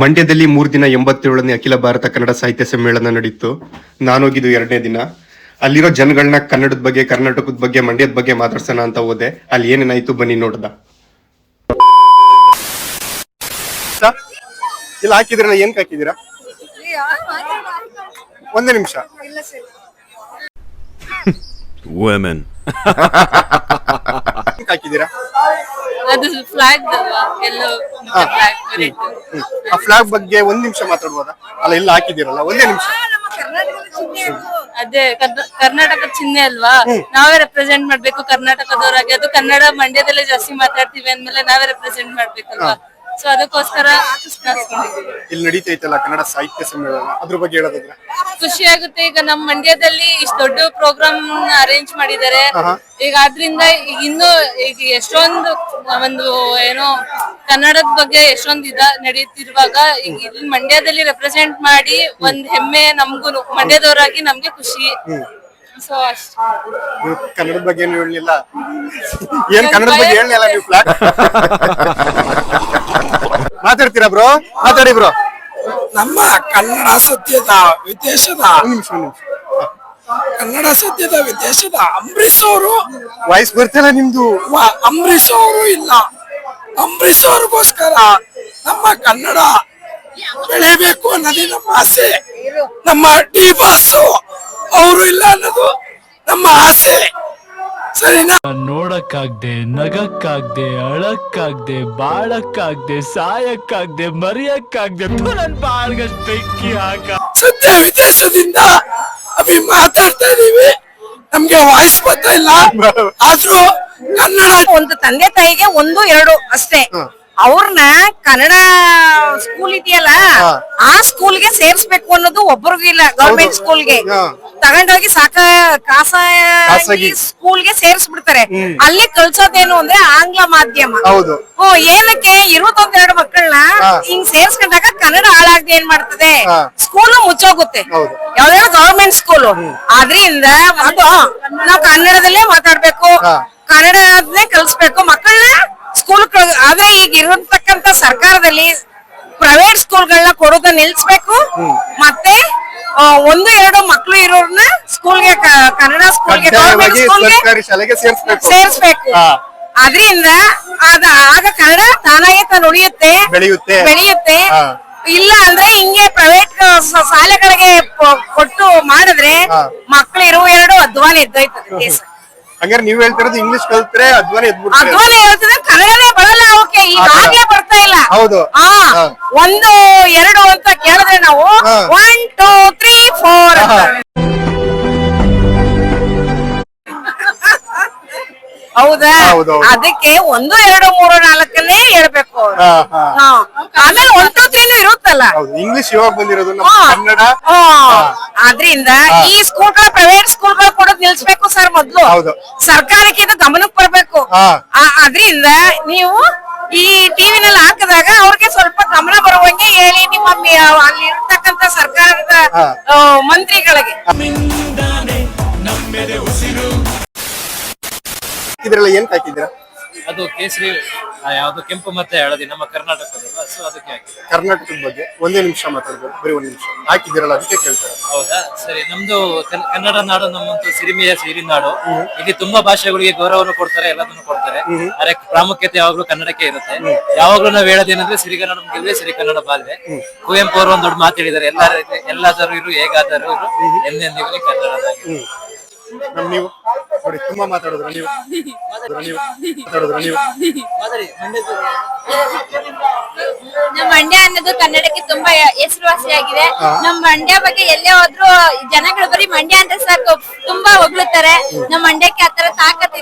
ಮಂಡ್ಯದಲ್ಲಿ ಮೂರು ದಿನ ಎಂಬತ್ತೇಳನೇ ಅಖಿಲ ಭಾರತ ಕನ್ನಡ ಸಾಹಿತ್ಯ ಸಮ್ಮೇಳನ ನಡೀತು. ನಾನೋಗಿದ್ದು ಎರಡನೇ ದಿನ. ಅಲ್ಲಿರೋ ಜನಗಳನ್ನ ಕನ್ನಡದ ಬಗ್ಗೆ ಕರ್ನಾಟಕದ ಬಗ್ಗೆ ಮಂಡ್ಯದ ಬಗ್ಗೆ ಮಾತಾಡ್ಸೋಣ ಅಂತ ಹೋದೆ. ಅಲ್ಲಿ ಏನೇನಾಯ್ತು ಬನ್ನಿ ನೋಡ್ದ. ಇಲ್ಲ ಹಾಕಿದಿರ ಏನ್ ಹಾಕಿದ್ದೀರಾ? ಒಂದೇ ನಿಮಿಷ. ಹಾಕಿದೀರಾ ಹಾಕಿದ್ದೀರಾ? ಅದು ಫ್ಲಾಗ್ ಎಲ್ಲೋ. ಫ್ಲಾಗ್ ಆ ಫ್ಲಾಗ್ ಬಗ್ಗೆ ಒಂದ್ ನಿಮಿಷ ಮಾತಾಡ್ಬೋದಾ? ಅಲ್ಲ ಇಲ್ಲ ಹಾಕಿದಿರಲ್ಲ ಒಂದೇ ನಿಮಿಷ. ಅದೇ. ಕರ್ನಾಟಕ ಕರ್ನಾಟಕದ ಚಿಹ್ನೆ ಅಲ್ವಾ? ನಾವೇ ರೆಪ್ರೆಸೆಂಟ್ ಮಾಡ್ಬೇಕು ಕರ್ನಾಟಕದವರಾಗಿ. ಅದು ಕನ್ನಡ ಮಂಡ್ಯದಲ್ಲೇ ಜಾಸ್ತಿ ಮಾತಾಡ್ತೀವಿ ಅಂದ್ಮೇಲೆ ನಾವೇ ರೆಪ್ರೆಸೆಂಟ್ ಮಾಡ್ಬೇಕಲ್ವಾ? ಸೊ ಅದಕ್ಕೋಸ್ಕರ. ಇಲ್ಲಿ ನಡೀತೈತಲ್ಲ ಕನ್ನಡ ಸಾಹಿತ್ಯ ಸಮ್ಮೇಳನ? ಅದ್ರ ಬಗ್ಗೆ ಹೇಳೋದಾದ್ರೆ? ಖುಷಿ ಆಗುತ್ತೆ. ಈಗ ನಮ್ ಮಂಡ್ಯದಲ್ಲಿ ಇಷ್ಟು ದೊಡ್ಡ ಪ್ರೋಗ್ರಾಮ್ ಅರೇಂಜ್ ಮಾಡಿದ್ದಾರೆ. ಈಗ ಆದ್ರಿಂದ ಇನ್ನು ಈಗ ಎಷ್ಟೊಂದು ಒಂದು ಏನೋ ಕನ್ನಡದ ಬಗ್ಗೆ ಎಷ್ಟೊಂದು ಇದ ನಡೀತಿರುವಾಗ ಈಗ ಇಲ್ಲಿ ಮಂಡ್ಯದಲ್ಲಿ ರೆಪ್ರೆಸೆಂಟ್ ಮಾಡಿ ಒಂದ್ ಹೆಮ್ಮೆ ನಮ್ಗೂನು ಮಂಡ್ಯದವರಾಗಿ ನಮ್ಗೆ ಖುಷಿ. ಸೊ ನೀವು ಕನ್ನಡದ ಬಗ್ಗೆ ಏನು ಹೇಳಲಿಲ್ಲ? ಏನ್ ಕನ್ನಡದ ಬಗ್ಗೆ ಹೇಳಲಿಲ್ಲ ನೀವು ಫ್ಲಾಗ್ ಮಾತಾಡ್ತೀರಾ ಬ್ರೋ? ಮಾತಾಡಿ ಬ್ರೋ. ನಮ್ಮ ಕನ್ನಡ ಸತ್ಯದ ವಿದೇಶದ ಕನ್ನಡ ಸತ್ಯದ ವಿದೇಶದ ಅಂಬರೀಷ್ ಅವರು ವಾಯ್ಸ್ ಬರ್ತಿಲ್ಲ ನಿಮ್ದು. ಅಂಬರೀಷ್ ಅವರು ಇಲ್ಲ. ಅಂಬರೀಷ್ ಅವ್ರಿಗೋಸ್ಕರ ನಮ್ಮ ಕನ್ನಡ ಬೆಳಿಬೇಕು ಅನ್ನೋದೇ ನಮ್ಮ ಆಸೆ. ನಮ್ಮ ಡಿ ಬಾಸು ಅವರು ಇಲ್ಲ ಅನ್ನೋದು ನಮ್ಮ ಆಸೆ. ಸರಿನಾ? ನೋಡಕ್ಕಾಗ್ದೆ ನಗಕ್ಕಾಗ್ದೆ ಅಳಕ್ಕಾಗ್ದೆ ಬಾಳಕ್ಕಾಗ್ದೆ ಸಾಯಕ್ಕಾಗ್ದೆ ಮರಿಯಕ್ಕಾಗ್ದೆ ನನ್ ಬಾಳ್ಗಷ್ಟ್ ಬೆಂಕಿ ಹಾಕ. ಸತ್ಯ ವಿದೇಶದಿಂದ ಅಭಿ ಮಾತಾಡ್ತಾ ಇದೀವಿ. ನಮ್ಗೆ ವಾಯ್ಸ್ ಬರ್ತಾ ಇಲ್ಲ. ಆದ್ರೂ ಕನ್ನಡ ಒಂದು ತಂದೆ ತಾಯಿಗೆ ಒಂದು ಎರಡು ಅಷ್ಟೇ. ಅವ್ರನ್ನ ಕನ್ನಡ ಸ್ಕೂಲ್ ಇದೆಯಲ್ಲ ಆ ಸ್ಕೂಲ್ಗೆ ಸೇರ್ಸ್ಬೇಕು ಅನ್ನೋದು ಒಬ್ಬರಿಗೂ ಇಲ್ಲ ಗವರ್ಮೆಂಟ್ ಸ್ಕೂಲ್ಗೆ. ತಗೊಂಡೋಗಿ ಸಾಕ ಖಾಸಗಿ ಸ್ಕೂಲ್ ಸ್ಕೂಲ್ಗೆ ಸೇರ್ಸ್ಬಿಡ್ತಾರೆ. ಅಲ್ಲಿ ಕಲ್ಸೋದೇನು ಅಂದ್ರೆ ಆಂಗ್ಲ ಮಾಧ್ಯಮ. ಹ್ಮ್ ಏನಕ್ಕೆ? ಇರುವತ್ತೊಂದೆರಡು ಮಕ್ಕಳನ್ನ ಹಿಂಗ್ ಸೇರ್ಸ್ಕೊಂಡಾಗ ಕನ್ನಡ ಹಾಳಾಗ್ದೆ ಏನ್ ಮಾಡ್ತದೆ. ಸ್ಕೂಲ್ ಮುಚ್ಚೋಗುತ್ತೆ. ಯಾವ್ದಾದ್ರು ಗವರ್ಮೆಂಟ್ ಸ್ಕೂಲ್ ಆದ್ರಿಂದ ಅದು ನಾವ್ ಕನ್ನಡದಲ್ಲೇ ಮಾತಾಡ್ಬೇಕು. ಕನ್ನಡನೇ ಕಲಿಸ್ಬೇಕು. ಮಕ್ಕಳನ್ನ ಸ್ಕೂಲ್ ಅದೇ ಈಗ ಇರತಕ್ಕಂತ ಸರ್ಕಾರದಲ್ಲಿ ಪ್ರೈವೇಟ್ ಸ್ಕೂಲ್ಗಳನ್ನ ಕೊಡೋದನ್ನ ನಿಲ್ಸ್ಬೇಕು ಮತ್ತೆ ಒಂದು ಎರಡು ಮಕ್ಕಳು ಇರೋರ್ನ ಸ್ಕೂಲ್ಗೆ ಕನ್ನಡ ಸ್ಕೂಲ್ಗೆ ಗೆ ಕಡ್ಡಾಯವಾಗಿ ಸ್ಕೂಲ್ಗೆ ಸರ್ಕಾರಿ ಶಾಲೆಗೆ ಸೇರಿಸ್ಬೇಕು. ಅದರಿಂದ ಅದ ಆಗ ಕನ್ನಡ ತಾನಾಗೆ ತಾನು ಉಳಿಯುತ್ತೆ ಬೆಳೆಯುತ್ತೆ. ಬೆಳೆಯುತ್ತೆ. ಇಲ್ಲ ಅಂದ್ರೆ ಹಿಂಗೆ ಪ್ರೈವೇಟ್ ಶಾಲೆಗಳಿಗೆ ಕೊಟ್ಟು ಮಾಡಿದ್ರೆ ಹಾ. ಮಕ್ಕಳು ಇರುವ ಎರಡು ಅಧ್ವಾನ ಎದ್ದೋಯ್ತದೆ ದೇಶ ಹಂಗಾರೆ ನೀವ್ ಹೇಳ್ತಿರೋದು ಇಂಗ್ಲಿಷ್ ಕಲ್ತ್ರೆ ಅಧ್ವಾನ ಎದ್ಬಿಡ್ತಾರೆ ಅಧ್ವಾನ ಹೇಳ್ತಿದ್ರೆ ಕನ್ನಡನೇ ಬರಲ್ಲ ಅವಕ್ಕೆ ಈಗಾಗ್ಲೇ ಬರ್ತಾ ಇಲ್ಲ ಹೌದು. ಆ ಹಾ. ಒಂದು ಎರಡು ಅಂತ ಕೇಳಿದ್ರೆ ನಾವು ಹಾ. ಒನ್ ಟೂ ತ್ರೀ ಫೋರ್ ಹೌದಾ. ಅದಕ್ಕೆ ಒಂದು ಎರಡು ಮೂರು ನಾಲ್ಕನ್ನೇ ಹೇಳ್ಬೇಕು ಅವ್ರು. ಹಾ, ಹಾ. ಹಾ. ಆಮೇಲೆ ಒನ್ ಟೂ ತ್ರೀನು ಇರುತ್ತಲ್ಲ ಹೌದು ಇಂಗ್ಲಿಷ್ ಇವಾಗ ಬಂದಿರೋದು ನಮ್ಮ ಹಾ. ಕನ್ನಡ ಹಾ. ಆದ್ರಿಂದ ಈ ಸ್ಕೂಲ್ಗಳ ಪ್ರೈವೇಟ್ ಸ್ಕೂಲ್ಗಳು ಕೊಡೋದ್ ನಿಲ್ಸ್ಬೇಕು ಸರ್ ಮೊದ್ಲು ಹೌದು. ಸರ್ಕಾರಕ್ಕೆ ಇದು ಗಮನಕ್ಕೆ ಬರ್ಬೇಕು ಹಾ. ಆ- ಅದ್ರಿಂದ ನೀವು ಈ ಟಿವಿನಲ್ಲಿ ಹಾಕಿದಾಗ ಅವ್ರಿಗೆ ಸ್ವಲ್ಪ ಗಮನ ಬರುವಂಗೆ ಹೇಳಿ ನಿಮ್ಮ ಮಿ- ಅಲ್ಲಿ ಇರ್ತಕ್ಕಂತ ಸರ್ಕಾರದ ಹಾ. ಆ, ಮಂತ್ರಿಗಳಿಗೆ ಇದ್ರೆಲ್ಲ ಏನ್ ಹಾಕಿದ್ದೀರಾ? ಅದು ಕೇಸರಿ ಆ, ಯಾವ್ದು ಕೆಂಪು ಮತ್ತೆ ಹಳದಿ ನಮ್ಮ ಕರ್ನಾಟಕದಲ್ಲ ಸೊ ಅದಕ್ಕೆ ಕರ್ನಾಟಕದ ಬಗ್ಗೆ ಒಂದೇ ನಿಮಿಷ ಮಾತಾಡ್ಬೋದು ಬರೀ ಒಂದ್ ನಿಮಿಷ. ಹಾಕಿದಿರಲ್ಲ ಅದಕ್ಕೆ ಕೇಳ್ತಾರೆ. ಹೌದಾ? ಸರಿ ನಮ್ದು ಕನ್- ಕನ್ನಡ ನಾಡು ನಮ್ಮಂತ ಸಿರಿಮೆಯ ಸಿರಿ ನಾಡು. ಇಲ್ಲಿ ತುಂಬಾ ಭಾಷೆಗಳಿಗೆ ಗೌರವನು ಕೊಡ್ತಾರೆ ಎಲ್ಲದನ್ನು ಕೊಡ್ತಾರೆ. ಅರೆ ಪ್ರಾಮುಖ್ಯತೆ ಯಾವಾಗ್ಲೂ ಕನ್ನಡಕ್ಕೆ ಇರುತ್ತೆ. ಯಾವಾಗ್ಲೂ ನಾವ್ ಹೇಳೋದೇನಂದ್ರೆ ಸಿರಿಗನ್ನಡ ಗೆಲ್ವೆ ಸಿರಿ ಕನ್ನಡ ಬಾಲ್ವೆ ಕುವೆಂಪು ಅವರು ಒಂದ್ ದೊಡ್ಡ ಮಾತು ಹೇಳಿದ್ದಾರೆ ಎಲ್ಲರ ಎಲ್ಲಾದರೂ ಇರು ಹೇಗಾದರೂ ಇರು. ಎಂದೆಂದಿಗೂ ಕನ್ನಡದಾಗಿ ನಮ್ ನೀವು ನೋಡಿ ತುಂಬಾ ಮಾತಾಡಿದ್ರ ನೀವು. ನೀವು ಮಾತಾಡಿದ್ರ ನೀವು. ನಮ್ಮ ಮಂಡ್ಯ ಅನ್ನೋದು ಕನ್ನಡಕ್ಕೆ ತುಂಬಾ ಹೆಸರುವಾಸಿಯಾಗಿದೆ. ನಮ್ಮ ಮಂಡ್ಯ ಬಗ್ಗೆ ಎಲ್ಲೇ ಹೋದ್ರು ಜನಗಳು ಬರೀ ಮಂಡ್ಯ ಅಂದ್ರೆ ಸಾಕು. ತುಂಬಾ ಹೊಗಳುತ್ತಾರೆ. ನಮ್ಮ ಮಂಡ್ಯಕ್ಕೆ ಆತರ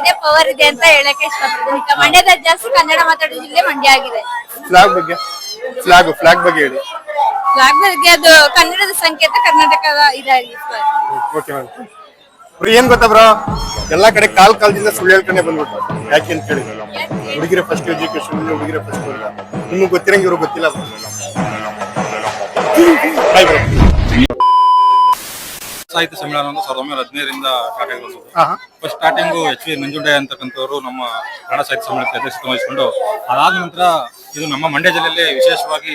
ಇದೆ ಪವರ್ ಇದೆ ಅಂತ ಹೇಳಕ್ಕೆ ಇಷ್ಟಪಡ್ತೀನಿ. ಮಂಡ್ಯದ ಮಂಡ್ಯದಲ್ಲಿ ಜಾಸ್ತಿ ಕನ್ನಡ ಮಾತಾಡೋ ಜಿಲ್ಲೆ ಮಂಡ್ಯ ಆಗಿದೆ. ಫ್ಲಾಗ್ ಬಗ್ಗೆ ಫ್ಲಾಗ್ ಫ್ಲಾಗ್ ಬಗ್ಗೆ ಹೇಳಿ. ಫ್ಲಾಗ್ ಬಗ್ಗೆ ಅದು ಕನ್ನಡದ ಸಂಕೇತ ಕರ್ನಾಟಕದ ಇದಾಗಿದೆ ಓಕೆ ಏನ್ ಗೊತ್ತಾ ಬ್ರೋ? ಎಲ್ಲಾ ಕಡೆ ಕಾಲ್ ಕಾಲದಿಂದ ಸುಳ್ಳು ಹೇಳ್ಕೊಂಡೆ ಬಂದ್ಬಿಟ್ಟು ಯಾಕೆ ಅಂತ ಕೇಳಿದ್ರು ಹುಡುಗಿರ ಫಸ್ಟ್ ಎಜುಕೇಶನ್ ಹುಡುಗಿರ ಫಸ್ಟ್ ನಿಮ್ಗೆ ಗೊತ್ತಿರಂಗ ಇವ್ರು ಗೊತ್ತಿಲ್ಲ ಬಾಯ್ ಬ್ರೋ. ಸಾಹಿತ್ಯ ಸಮ್ಮೇಳನ ಒಂದು ಸಾವಿರದ ಒಂಬೈನೂರ ಹದಿನೈದರಿಂದ ಸ್ಟಾರ್ಟ್ ಆಗಿರೋದು. First starting H V Nanjunde ಅಂತಕ್ಕಂಥವ್ರು ನಮ್ಮ ಕನ್ನಡ ಸಾಹಿತ್ಯ ಸಮ್ಮೇಳನಕ್ಕೆ ಅಧ್ಯಕ್ಷತೆ ವಹಿಸಿಕೊಂಡು ಅದಾದ ನಂತರ ಇದು ನಮ್ಮ ಮಂಡ್ಯ ಜಿಲ್ಲೆಯಲ್ಲಿ ವಿಶೇಷವಾಗಿ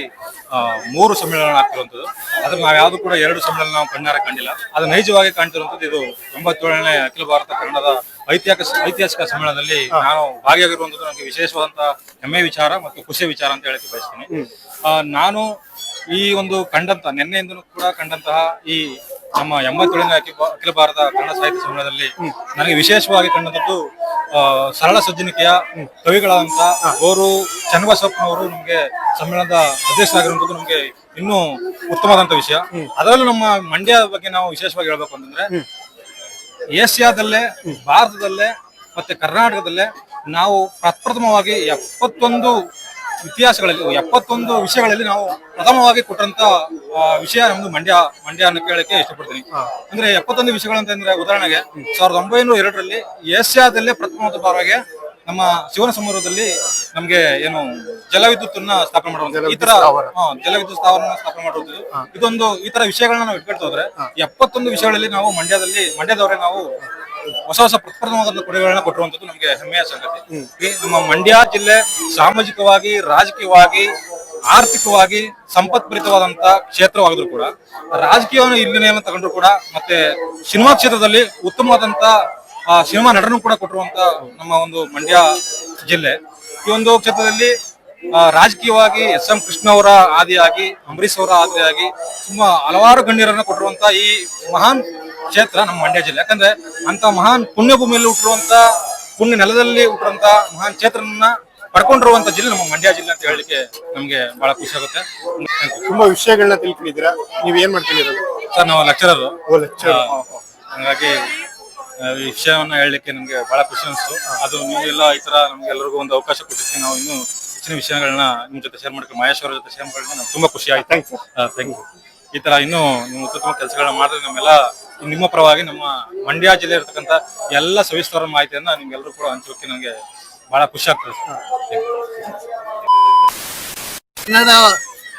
ಮೂರು ಸಮ್ಮೇಳನ ಆಗ್ತಿರುವಂಥದ್ದು. ಅದ್ರ ನಾವು ಯಾವುದು ಕೂಡ ಎರಡು ಸಮ್ಮೇಳನ ನಾವು ಕಣ್ಣಾರೆ ಕಂಡಿಲ್ಲ ಅದು ನೈಜವಾಗಿ ಕಾಣ್ತಿರುವಂಥದ್ದು ಇದು ತೊಂಬತ್ತೇಳನೇ ಅಖಿಲ ಭಾರತ ಕನ್ನಡದ ಐತಿಹಾಸಿಕ ಐತಿಹಾಸಿಕ ಸಮ್ಮೇಳನದಲ್ಲಿ ನಾನು ಭಾಗಿಯಾಗಿರುವಂಥದ್ದು ನನಗೆ ವಿಶೇಷವಾದಂತಹ ಹೆಮ್ಮೆ ವಿಚಾರ ಮತ್ತು ಖುಷಿ ವಿಚಾರ ಅಂತ ಹೇಳಕ್ಕೆ ಬಯಸ್ತೀನಿ. ಆ, ನಾನು ಈ ಒಂದು ಕಂಡಂತ ನಿನ್ನೆಯಿಂದಲೂ ಕೂಡ ಕಂಡಂತಹ ಈ ನಮ್ಮ ಎಂಬತ್ತೇಳನೇ ಅಖಿ- ಅಖಿಲ ಭಾರತ ಕನ್ನಡ ಸಾಹಿತ್ಯ ಸಮ್ಮೇಳನದಲ್ಲಿ ನನಗೆ ವಿಶೇಷವಾಗಿ ಕಂಡಂತದ್ದು ಆ, ಸರಳ ಸಜ್ಜನಿಕೆಯ ಕವಿಗಳಾದಂತ ಗೋರು ಚನ್ನಬಸಪ್ಪನವರು ನಮಗೆ ಸಮ್ಮೇಳನದ ಅಧ್ಯಕ್ಷರಾಗಿರುವಂತದ್ದು ನಮಗೆ ಇನ್ನೂ ಉತ್ತಮವಾದಂತ ವಿಷಯ. ಅದರಲ್ಲೂ ನಮ್ಮ ಮಂಡ್ಯ ಬಗ್ಗೆ ನಾವು ವಿಶೇಷವಾಗಿ ಹೇಳ್ಬೇಕು ಅಂತಂದ್ರೆ ಏಷ್ಯಾದಲ್ಲೇ ಭಾರತದಲ್ಲೇ ಮತ್ತೆ ಕರ್ನಾಟಕದಲ್ಲೇ ನಾವು ಪ್ರಪ್ರಥಮವಾಗಿ ಎಪ್ಪತ್ತೊಂದು ಇತಿಹಾಸಗಳಲ್ಲಿ ಎಪ್ಪತ್ತೊಂದು ವಿಷಯಗಳಲ್ಲಿ ನಾವು ಪ್ರಥಮವಾಗಿ ಕೊಟ್ಟಂತ ವಿಷಯ ನಮ್ದು ಮಂಡ್ಯ ಮಂಡ್ಯ ಅನ್ನ ಕೇಳಕ್ಕೆ ಇಷ್ಟಪಡ್ತೀನಿ. ಅಂದ್ರೆ ಎಪ್ಪತ್ತೊಂದು ವಿಷಯಗಳಂತಂದ್ರೆ ಉದಾಹರಣೆಗೆ ಸಾವಿರದ ಒಂಬೈನೂರ ಎರಡರಲ್ಲಿ ಏಷ್ಯಾದಲ್ಲೇ ಪ್ರಥಮ ಬಾರಿಗೆ ನಮ್ಮ ಶಿವನ ಸಮೂಹದಲ್ಲಿ ನಮ್ಗೆ ಏನು ಜಲವಿದ್ಯುತ್ ಅನ್ನ ಸ್ಥಾಪನೆ ಮಾಡುವಂತ ಈ ತರ ಜಲವಿದ್ಯುತ್ ಸ್ಥಾವರ ಸ್ಥಾಪನೆ ಮಾಡುವುದು ಇದೊಂದು ಈ ತರ ವಿಷಯಗಳನ್ನ ನಾವು ಇಟ್ಕೊಳ್ತಾ ಹೋದ್ರೆ ಎಪ್ಪತ್ತೊಂದು ವಿಷಯಗಳಲ್ಲಿ ನಾವು ಮಂಡ್ಯದಲ್ಲಿ ಮಂಡ್ಯದವರೇ ನಾವು ಹೊಸ ಹೊಸ ಪ್ರಪ್ರಥಮವಾದ ಕೊಡುಗೆಗಳನ್ನ ಕೊಟ್ಟಿರುವಂತದ್ದು ನಮಗೆ ಹೆಮ್ಮೆಯ ಸಂಗತಿ. ಈ ನಮ್ಮ ಮಂಡ್ಯ ಜಿಲ್ಲೆ ಸಾಮಾಜಿಕವಾಗಿ ರಾಜಕೀಯವಾಗಿ ಆರ್ಥಿಕವಾಗಿ ಸಂಪತ್ಭರಿತವಾದಂತ ಕ್ಷೇತ್ರವಾಗಿದ್ರು ಕೂಡ ರಾಜಕೀಯವನ್ನು ಇಲ್ಲಿನ ತಗೊಂಡ್ರು ಕೂಡ ಮತ್ತೆ ಸಿನಿಮಾ ಕ್ಷೇತ್ರದಲ್ಲಿ ಉತ್ತಮವಾದಂತ ಸಿನಿಮಾ ನಟನೂ ಕೂಡ ಕೊಟ್ಟಿರುವಂತ ನಮ್ಮ ಒಂದು ಮಂಡ್ಯ ಜಿಲ್ಲೆ. ಈ ಒಂದು ಕ್ಷೇತ್ರದಲ್ಲಿ ರಾಜಕೀಯವಾಗಿ ಎಸ್ ಎಂ ಕೃಷ್ಣ ಅವರ ಆದಿಯಾಗಿ ಅಂಬರೀಶ್ ಅವರ ಆದಿಯಾಗಿ ತುಂಬಾ ಹಲವಾರು ಗಣ್ಯರನ್ನ ಕೊಟ್ಟಿರುವಂತ ಈ ಮಹಾನ್ ಕ್ಷೇತ್ರ ನಮ್ಮ ಮಂಡ್ಯ ಜಿಲ್ಲೆ. ಯಾಕಂದ್ರೆ ಅಂತ ಮಹಾನ್ ಪುಣ್ಯಭೂಮಿಯಲ್ಲಿ ಹುಟ್ಟಿರುವಂತ ಪುಣ್ಯ ನೆಲದಲ್ಲಿ ಹುಟ್ಟಿರುವಂತ ಮಹಾನ್ ಕ್ಷೇತ್ರನ ಪಡ್ಕೊಂಡಿರುವಂತ ಜಿಲ್ಲೆ ನಮ್ಮ ಮಂಡ್ಯ ಜಿಲ್ಲೆ ಅಂತ ಹೇಳಲಿಕ್ಕೆ ನಮ್ಗೆ ಬಹಳ ಖುಷಿ ಆಗುತ್ತೆ. ತುಂಬಾ ವಿಷಯಗಳನ್ನ ತಿಳ್ಕೊಂಡಿದ್ದೀರಾ? ನೀವ್ ಏನ್ ಮಾಡ್ತೀರ ಸರ್ ನಾವು ಲೆಕ್ಚರರ್. ಹಾಗಾಗಿ ಈ ವಿಷಯವನ್ನ ಹೇಳಲಿಕ್ಕೆ ನಮ್ಗೆ ಬಹಳ ಖುಷಿ ಅನಿಸ್ತು. ಅದು ನೀವೆಲ್ಲ ಈ ತರ ನಮ್ಗೆ ಎಲ್ಲರಿಗೂ ಒಂದು ಅವಕಾಶ ಕೊಟ್ಟಿದ್ದಕ್ಕೆ ನಾವು ಇನ್ನೂ ಹೆಚ್ಚಿನ ವಿಷಯಗಳನ್ನ ನಿಮ್ ಜೊತೆ ಶೇರ್ ಮಾಡ್ಕೊಂಡು ಮಹೇಶ್ವರ ಜೊತೆ ಶೇರ್ ಮಾಡ್ಕೊಂಡು ನಮ್ಗೆ ತುಂಬಾ ಖುಷಿ ಆಯ್ತು. ಥ್ಯಾಂಕ್ ಯು ಈ ತರ ಇನ್ನೂ ನೀವು ಉತ್ತಮ ಕೆಲಸಗಳನ್ನ ಮಾಡಿದ್ರೆ ನಮ್ಮೆಲ್ಲ ನಿಮ್ಮ ಪರವಾಗಿ ನಮ್ಮ ಮಂಡ್ಯ ಜಿಲ್ಲೆ ಇರತಕ್ಕಂತ ಎಲ್ಲ ಸವಿಸ್ತಾರ ಮಾಹಿತಿಯನ್ನ ನಿಮ್ಗೆಲ್ಲರೂ ಕೂಡ ಹಂಚೋಕೆ ನನಗೆ ಬಹಳ ಖುಷಿ ಆಗ್ತದೆ. ಕನ್ನಡ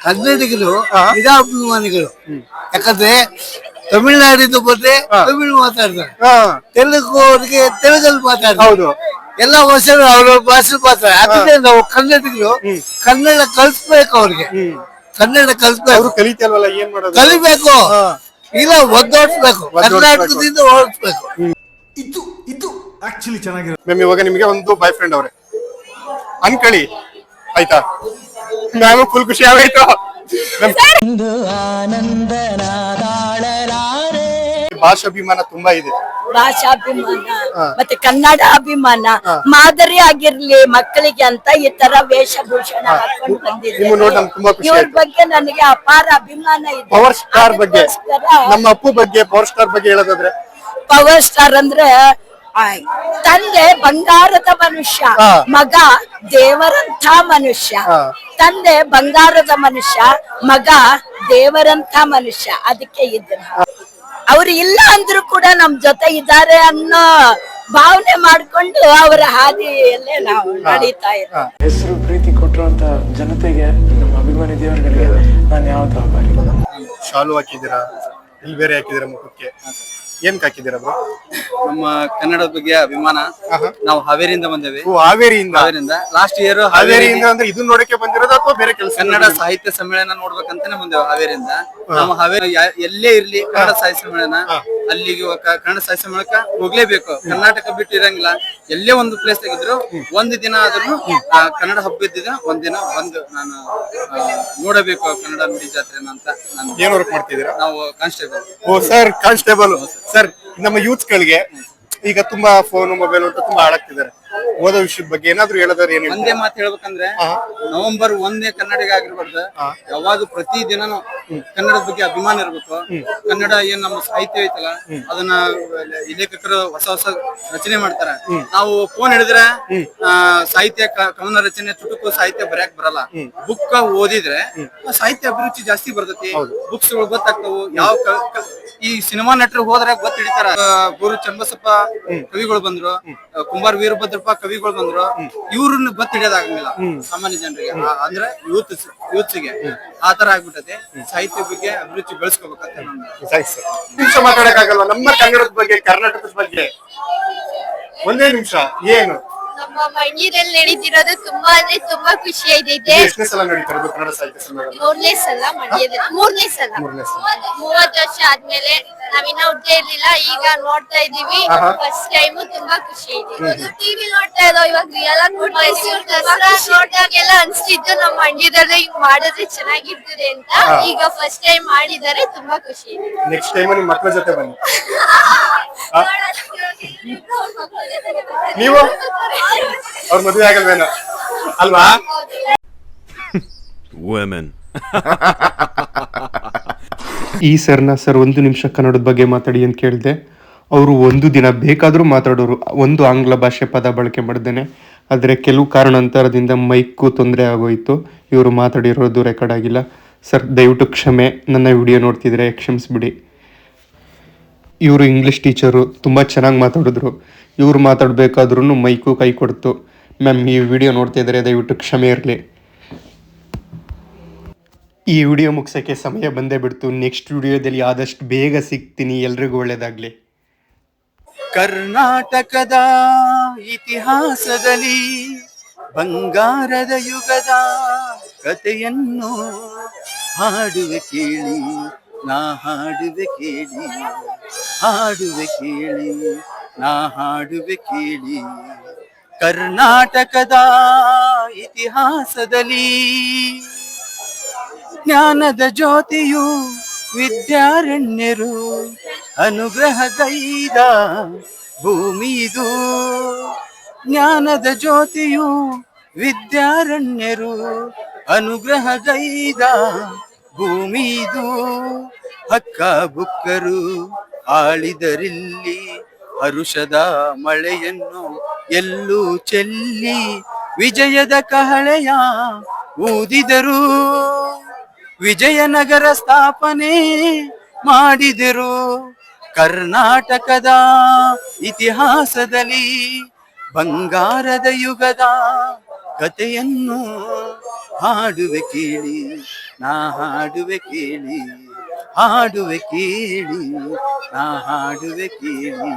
ಕನ್ನಡಿಗರು ಇದಾಭಿಮಾನಿಗಳು ಯಾಕಂದ್ರೆ ತಮಿಳ್ನಾಡಿಂದ ಬಂದ್ರೆ ತಮಿಳು ಮಾತಾಡ್ತಾರೆ. ತೆಲುಗು ಅವ್ರಿಗೆ ತೆಲುಗಲ್ಲಿ ಮಾತಾಡ್ತಾರೆ. ಹೌದು. ಎಲ್ಲ ಭಾಷೆಗಳು ಅವ್ರ ಭಾಷೆ ಮಾತಾಡ್ತಾರೆ. ಅದನ್ನೇ ನಾವು ಕನ್ನಡಿಗರು ಕನ್ನಡ ಕಲಿಸ್ಬೇಕು ಅವ್ರಿಗೆ. ಕನ್ನಡ ಅವ್ರು ಕಲಿಸ್ಬೇಕು ಕಲಿತಲ್ವಲ್ಲ ಏನ್ ಮಾಡೋದು? ಕಲಿಬೇಕು. ಇಲ್ಲ ಒದ್ದೋಡ್ಸ್ಬೇಕು. ಕರ್ನಾಟಕದಿಂದ ಓಡಿಸ್ಬೇಕು. ಮ್ಯಾಮ್ ಇವಾಗ ನಿಮಗೆ ಒಂದು ಬಾಯ್ ಫ್ರೆಂಡ್ ಅವ್ರೆ. ಅನ್ಕಳಿ. ಆಯ್ತಾ? ಮ್ಯಾಮ್ ಫುಲ್ ಖುಷಿ ಆಗೋಯ್ತು. ಭಾಷಾಭಿಮಾನ ತುಂಬಾ ಇದೆ. ಭಾಷಾಭಿಮಾನ ಮತ್ತೆ ಕನ್ನಡ ಅಭಿಮಾನ ಮಾದರಿ ಆಗಿರ್ಲಿ ಮಕ್ಕಳಿಗೆ ಅಂತ ಈ ತರ ವೇಷಭೂಷಣ ಹಾಕೊಂಡು ಇವ್ರ ಬಗ್ಗೆ ನನಗೆ ಅಪಾರ ಅಭಿಮಾನ ಇದೆ. ಪವರ್ ಸ್ಟಾರ್ ಬಗ್ಗೆ. ನಮ್ಮ ಅಪ್ಪು ಬಗ್ಗೆ ಪವರ್ ಸ್ಟಾರ್ ಬಗ್ಗೆ ಹೇಳೋದಾದ್ರೆ. ಪವರ್ ಸ್ಟಾರ್ ಅಂದ್ರೆ ತಂದೆ ಬಂಗಾರದ ಮನುಷ್ಯ. ಮಗ ದೇವರಂಥ ಮನುಷ್ಯ. ತಂದೆ ಬಂಗಾರದ ಮನುಷ್ಯ ಮಗ ದೇವರಂಥ ಮನುಷ್ಯ. ಅದಕ್ಕೆ ಇದ್ರು. ಅವ್ರು ಇಲ್ಲ ಅಂದ್ರು ಕೂಡ ನಮ್ ಜೊತೆ ಇದ್ದಾರೆ ಅನ್ನೋ ಭಾವನೆ ಮಾಡ್ಕೊಂಡು ಅವರ ಹಾದಿಯಲ್ಲೇ ನಾವು ನಡೀತಾ ಇದ್ದೀವಿ ಹೆಸರು ಪ್ರೀತಿ ಕೊಟ್ಟಿರುವಂತ ಜನತೆಗೆ ನಮ್ಮ ಅಭಿಮಾನಿ ದೇವರುಗಳಿಗೆ ನಾನು ಯಾವತ್ತೂ ಆಭಾರಿ. ಶಾಲು ಹಾಕಿದ್ದೀರಾ? ಇಲ್ಲಿ ಬೇರೆ ಹಾಕಿದ್ದೀರಾ ಮುಖಕ್ಕೆ? ಏನ್ ಹಾಕಿದ್ದೀರಾ ಬ್ರೋ ನಮ್ಮ ಕನ್ನಡ ಬಗ್ಗೆ ಅಭಿಮಾನ. ನಾವು ಹಾವೇರಿಯಿಂದ ಬಂದೇವೆ. ಓ ಹಾವೇರಿಯಿಂದ? ಹಾವೇರಿಯಿಂದ. ಲಾಸ್ಟ್ ಇಯರ್ ಹಾವೇರಿಯಿಂದ ಅಂದ್ರೆ ಇದನ್ನ ನೋಡಕ್ಕೆ ಬಂದಿರೋದು ಅಥವಾ ಬೇರೆ ಕೆಲಸ ಕನ್ನಡ ಸಾಹಿತ್ಯ ಸಮ್ಮೇಳನ ನೋಡ್ಬೇಕಂತಾನೆ ಬಂದೇವೆ ಹಾವೇರಿಯಿಂದ. ನಮ್ಮ ಹಾವೇರಿ ಯಾ- ಎಲ್ಲೇ ಇರ್ಲಿ ಕನ್ನಡ ಸಾಹಿತ್ಯ ಸಮ್ಮೇಳನ ಅಲ್ಲಿಗೆ ಕನ್ನಡ ಸಾಹಿತ್ಯ ಸಮ್ಮೇಳನಕ್ಕೆ ಹೋಗ್ಲೇಬೇಕು. ಕರ್ನಾಟಕ ಬಿಟ್ಟು ಇರಂಗಿಲ್ಲ. ಎಲ್ಲೇ ಒಂದು ಪ್ಲೇಸ್ ತೆಗೆದ್ರು ಒಂದ್ ದಿನ ಆದ್ರೂ ಆ ಕನ್ನಡ ಹಬ್ಬ ಇದ್ದಿದ ಒಂದ್ ದಿನ ಬಂದು ನಾನು ಆ, ನೋಡಬೇಕು ಕನ್ನಡ ನುಡಿ ಜಾತ್ರೆನ ಅಂತ ನಾನು ಏನ್ ವರ್ಕ್ ಮಾಡ್ತಿದ್ದೀರಾ? ನಾವು ಕಾನ್ಸ್ಟೇಬಲ್ ಓ ಸರ್ ಕಾನ್ಸ್ಟೇಬಲ್ ಸರ್ ನಮ್ಮ ಯೂತ್ಸ್ ಗಳಿಗೆ ಈಗ ತುಂಬಾ ಫೋನ್ ಮೊಬೈಲ್ ಅಂತ ತುಂಬಾ ಹಾಳಾಗ್ತಿದ್ದಾರೆ. ಓದೋ ವಿಷಯದ ಬಗ್ಗೆ ಏನಾದ್ರು ಹೇಳೋದಾದ್ರೆ ಏನ್ ಒಂದೇ ಮಾತು ಹೇಳ್ಬೇಕಂದ್ರೆ ನವೆಂಬರ್ ಒಂದೇ ಕನ್ನಡಿಗ ಆಗಿರ್ಬಾರ್ದು. ಯಾವಾಗ ಪ್ರತಿ ದಿನನು ಕನ್ನಡದ ಬಗ್ಗೆ ಅಭಿಮಾನ ಇರ್ಬೇಕು. ಕನ್ನಡ ಏನ್ ನಮ್ಮ ಸಾಹಿತ್ಯ ಐತಲ್ಲ ಅದನ್ನ ಲೇಖಕರು ಹೊಸ ಹೊಸ ರಚನೆ ಮಾಡ್ತಾರೆ. ನಾವು ಫೋನ್ ಹಿಡಿದ್ರೆ ಸಾಹಿತ್ಯ ಕವನ ರಚನೆ ಚುಟುಕು ಸಾಹಿತ್ಯ ಬರ್ಯಾಕ್ ಬರಲ್ಲ. ಬುಕ್ ಓದಿದ್ರೆ ಸಾಹಿತ್ಯ ಅಭಿರುಚಿ ಜಾಸ್ತಿ ಬರ್ತೈತಿ. ಬುಕ್ಸ್ಗಳು ಗೊತ್ತಾಗ್ತಾವು. ಯಾವ ಈ ಸಿನಿಮಾ ನಟರು ಹೋದ್ರೆ ಗೊತ್ತಿಡಿತಾರ. ಗುರು ಚಂಬಸಪ್ಪ ಕವಿಗಳು ಬಂದ್ರು. ಕುಂಬಾರ್ ವೀರಭದ್ರಪ್ಪ ಕವಿಗಳು ಬಂದ್ರು ಇವ್ರನ್ನ ಬತ್ ಹಿಡಿಯೋದಾಗಂಗಿಲ್ಲ ಸಾಮಾನ್ಯ ಜನರಿಗೆ. ಆ- ಅಂದ್ರೆ ಯೂತ್ ಯೂತ್ ಆ ತರ ಆಗ್ಬಿಟ್ಟದೆ ಸಾಹಿತ್ಯ ಬಗ್ಗೆ ಅಭಿರುಚಿ ಬೆಳೆಸ್ಕೋಬೇಕಂತ ನಾನು ಆಯ್ತು ಸರ್ ನಿಮಿಷ ಮಾತಾಡಕ್ಕಾಗಲ್ವಾ? ನಮ್ಮ ಕನ್ನಡದ ಬಗ್ಗೆ ಕರ್ನಾಟಕದ ಬಗ್ಗೆ? ಒಂದೇ ನಿಮಿಷ. ಏನು? ನಮ್ಮ ಮಂಡ್ಯದಲ್ಲಿ ನಡೀತಿರೋದು ತುಂಬಾ ಅಂದ್ರೆ ತುಂಬಾ ಖುಷಿ ಆಗಿದೆ ಎಷ್ಟನೇ ಸಲ ನಡೀತಿರೋದು ಕನ್ನಡ ಸಾಹಿತ್ಯ ಸಮ್ಮೇಳನ? ಮೂರನೇ ಸಲ ಮಂಡ್ಯದಲ್ಲಿ. ಮೂರನೇ ಸಲ. ಮೂರನೇ ಸಲ. ಮೂವತ್ತು ವರ್ಷ ಆದ್ಮೇಲೆ ನಾವಿನ್ನ ಹುಟ್ಟೇ ಇರ್ಲಿಲ್ಲ ಈಗ ನೋಡ್ತಾ ಇದೀವಿ ಆಹಾ. ಫಸ್ಟ್ ಟೈಮ್ ತುಂಬಾ ಖುಷಿ ಐತೆ ಟಿವಿ ನೋಡ್ತಾ ಇದ್ದೋ ಇವಾಗ ರಿಯಲ್ ಆಗಿ ಮೈಸೂರು ದಸರಾ ನೋಡ್ದಾಗೆಲ್ಲ ಅನ್ಸ್ತಿತ್ತು ನಮ್ಮ ಮಂಡ್ಯದಲ್ಲಿ ಹಿಂಗ್ ಮಾಡಿದ್ರೆ ಚೆನ್ನಾಗಿರ್ತದೆ ಅಂತ. ಈಗ ಫಸ್ಟ್ ಟೈಮ್ ಮಾಡಿದರೆ ತುಂಬಾ ಖುಷಿ ಇದೆ. ನೆಕ್ಸ್ಟ್ ಟೈಮ್ ನಿಮ್ ಮಕ್ಕಳ ಜೊತೆ ಬನ್ನಿ. ನೀವು? ಅವ್ರ ಮದುವೆ ಆಗಲ್ವೇನೋ? ಅಲ್ವಾ? ಈ ಸರ್ನ ಸರ್ ಒಂದು ನಿಮಿಷ ಕನ್ನಡದ ಬಗ್ಗೆ ಮಾತಾಡಿ ಅಂತ ಕೇಳಿದೆ. ಅವರು ಒಂದು ದಿನ ಬೇಕಾದರೂ ಮಾತಾಡೋರು. ಒಂದು ಆಂಗ್ಲ ಭಾಷೆ ಪದ ಬಳಕೆ ಮಾಡಿದ್ದೇನೆ ಆದರೆ ಕೆಲವು ಕಾರಣಾಂತರದಿಂದ ಮೈಕು ತೊಂದರೆ ಆಗೋಯಿತು. ಇವರು ಮಾತಾಡಿರೋದು ರೆಕಾರ್ಡ್ ಆಗಿಲ್ಲ. ಸರ್, ದಯವಿಟ್ಟು ಕ್ಷಮೆ. ನನ್ನ ವಿಡಿಯೋ ನೋಡ್ತಿದ್ರೆ ಕ್ಷಮಿಸ್ಬಿಡಿ. ಇವರು ಇಂಗ್ಲೀಷ್ ಟೀಚರು ತುಂಬ ಚೆನ್ನಾಗಿ ಮಾತಾಡಿದ್ರು. ಇವರು ಮಾತಾಡಬೇಕಾದ್ರೂ ಮೈಕು ಕೈ ಕೊಡ್ತು. ಮ್ಯಾಮ್, ಈ ವಿಡಿಯೋ ನೋಡ್ತಾ ಇದ್ದಾರೆ ದಯವಿಟ್ಟು ಕ್ಷಮೆ ಇರಲಿ. ಈ ವಿಡಿಯೋ ಮುಗಿಸೋಕ್ಕೆ ಸಮಯ ಬಂದೇ ಬಿಡ್ತು. ನೆಕ್ಸ್ಟ್ ವಿಡಿಯೋದಲ್ಲಿ ಆದಷ್ಟು ಬೇಗ ಸಿಗ್ತೀನಿ. ಎಲ್ರಿಗೂ ಒಳ್ಳೆಯದಾಗಲಿ ಕರ್ನಾಟಕದ ಇತಿಹಾಸದಲ್ಲಿ ಬಂಗಾರದ ಯುಗದ ಕಥೆಯನ್ನು ಹಾಡುವೆ ಕೇಳಿ, ನಾ ಹಾಡುವೆ ಕೇಳಿ ಹಾಡುವೆ ಕೇಳಿ, ನಾ ಹಾಡುವೆ ಕೇಳಿ. ಕರ್ನಾಟಕದ ಇತಿಹಾಸದಲ್ಲಿ ಜ್ಞಾನದ ಜ್ಯೋತಿಯು ವಿದ್ಯಾರಣ್ಯರು. ಅನುಗ್ರಹದೈದ ಭೂಮಿದು ಜ್ಞಾನದ ಜ್ಯೋತಿಯು ವಿದ್ಯಾರಣ್ಯರು. ಅನುಗ್ರಹದೈದ ಭೂಮಿದು ಹಕ್ಕ ಬುಕ್ಕರು ಆಳಿದರಿಲ್ಲಿ ಹರುಷದ ಮಳೆಯನ್ನು ಎಲ್ಲೂ ಚೆಲ್ಲಿ ವಿಜಯದ ಕಹಳೆಯ ಊದಿದರು. ವಿಜಯನಗರ ಸ್ಥಾಪನೆ ಮಾಡಿದರು. ಕರ್ನಾಟಕದ ಇತಿಹಾಸದಲ್ಲಿ ಬಂಗಾರದ ಯುಗದ ಕಥೆಯನ್ನು ಹಾಡುವೆ ಕೇಳಿ, ನಾ ಹಾಡುವೆ ಕೇಳಿ ಹಾಡುವೆ ಕೇಳಿ, ನಾ ಹಾಡುವೆ ಕೇಳಿ.